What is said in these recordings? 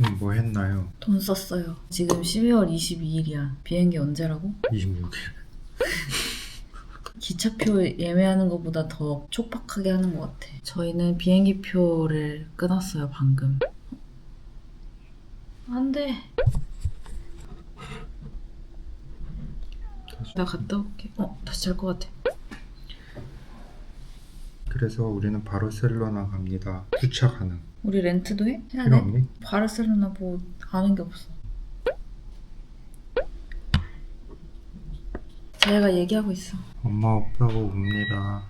지금 뭐 했나요? 돈 썼어요. 지금 12월 22일이야. 비행기 언제라고? 26일. 기차표 예매하는 것보다 더 촉박하게 하는 것 같아. 저희는 비행기 표를 끊었어요, 방금. 안 돼. 나 갔다 올게. 어, 다시 잘 것 같아. 그래서 우리는 바르셀로나 갑니다. 주차 가능. 우리 렌트도 해? 해야 필요 돼? 없니? 바르셀로나 뭐 아는 게 없어. 제가 얘기하고 있어. 엄마 없다고 웁니다.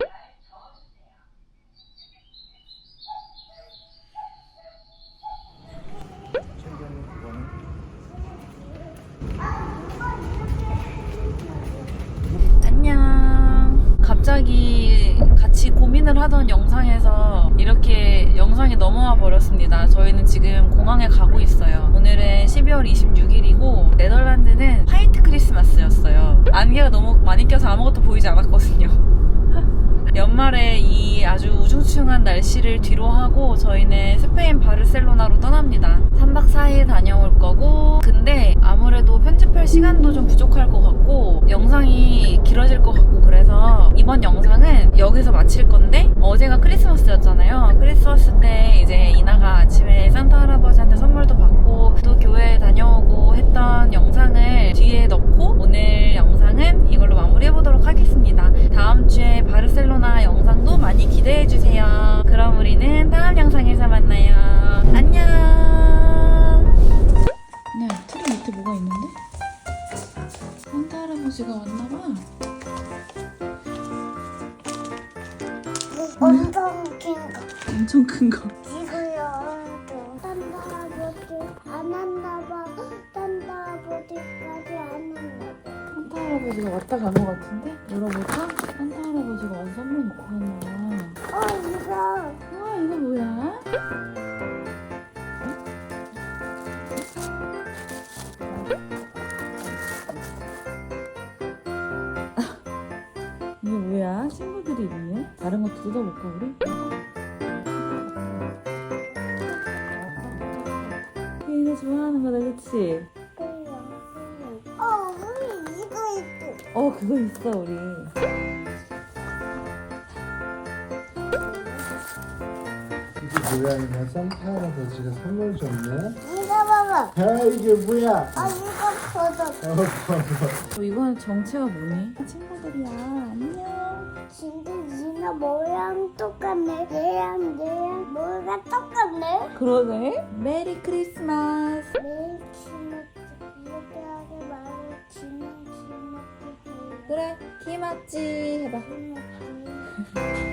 안녕. 갑자기 같이 고민을 하던 영상에서 이렇게 영상이 넘어와 버렸습니다. 저희는 지금 공항에 가고 있어요. 오늘은 12월 26일이고 네덜란드는 화이트 크리스마스였어요. 안개가 너무 많이 껴서 아무것도 보이지 않았거든요. 연말에 이 아주 우중충한 날씨를 뒤로 하고 저희는 스페인 바르셀로나로 떠납니다. 3박 4일 다녀올 거고 근데 편집할 시간도 좀 부족할 것 같고 영상이 길어질 것 같고 그래서 이번 영상은 여기서 마칠 건데 어제가 크리스마스였잖아요. 크리스마스 때 이제 이나가 아침에 산타 할아버지한테 선물도 받고 또 교회 다녀오고 했던 영상을 뒤에 넣고 오늘 영상은 이걸로 마무리해보도록 하겠습니다. 다음 주에 바르셀로나 영상도 많이 기대해 엄청 긴 거. 엄청 큰 거. 지금요. 딴다 아버지 안 왔나 봐. 딴다 아버지까지 안 왔나 봐. 산타 할아버지가 왔다 간 것 같은데? 열어볼까? 산타 할아버지가 와서 선물 놓고 갔나 어 다른 것도 뜯어볼까 우리? 케이가 좋아하는 거다 그치? 어 우리 이거 있어. 어 그거 있어 우리 이게 뭐야 이거 산타 할아버지가 선물 줬네? 이거 봐봐. 아 이게 뭐야? 아 이거 버섯. 어 봐봐 어, 이거는 정체가 뭐니? 친구들이야 안녕 진짜 이나 모양 똑같네. 얘랑 얘랑 뭐가 똑같네. 그러네 메리 크리스마스 매일 지났지. 이렇게 하게 말해. 지난 지났지. 그래 키맞지 해봐 오늘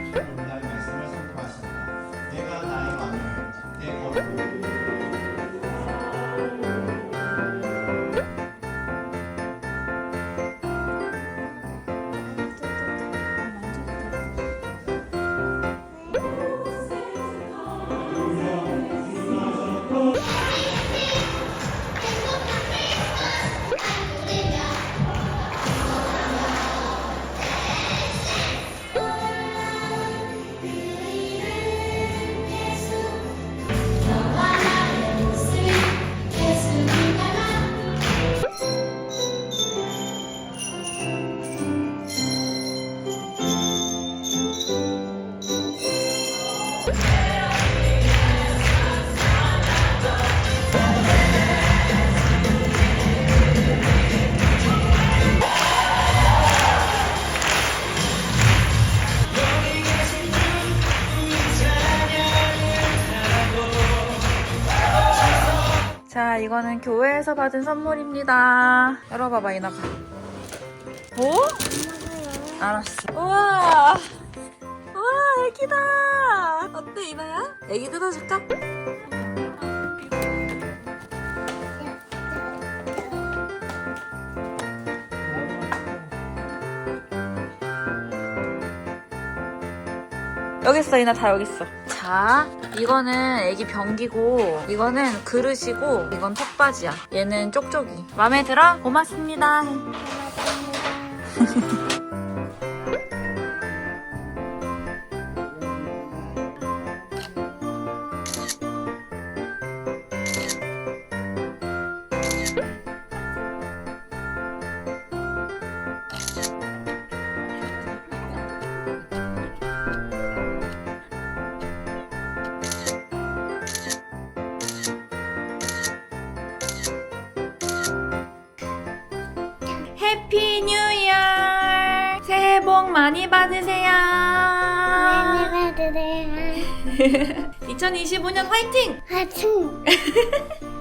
자 이거는 교회에서 받은 선물입니다. 열어봐봐 이나가. 오? 알았어. 우와 우와 애기다 어때 이나야? 애기 뜯어줄까? 여기 있어 이나 다 여기 있어 자 이거는 애기 변기고 이거는 그릇이고 이건 턱받이야 얘는 쪽쪽이 마음에 들어? 고맙습니다 해피 뉴 이어! 새해 복 많이 받으세요! 많이 받으세요. 2025년 화이팅! 하층.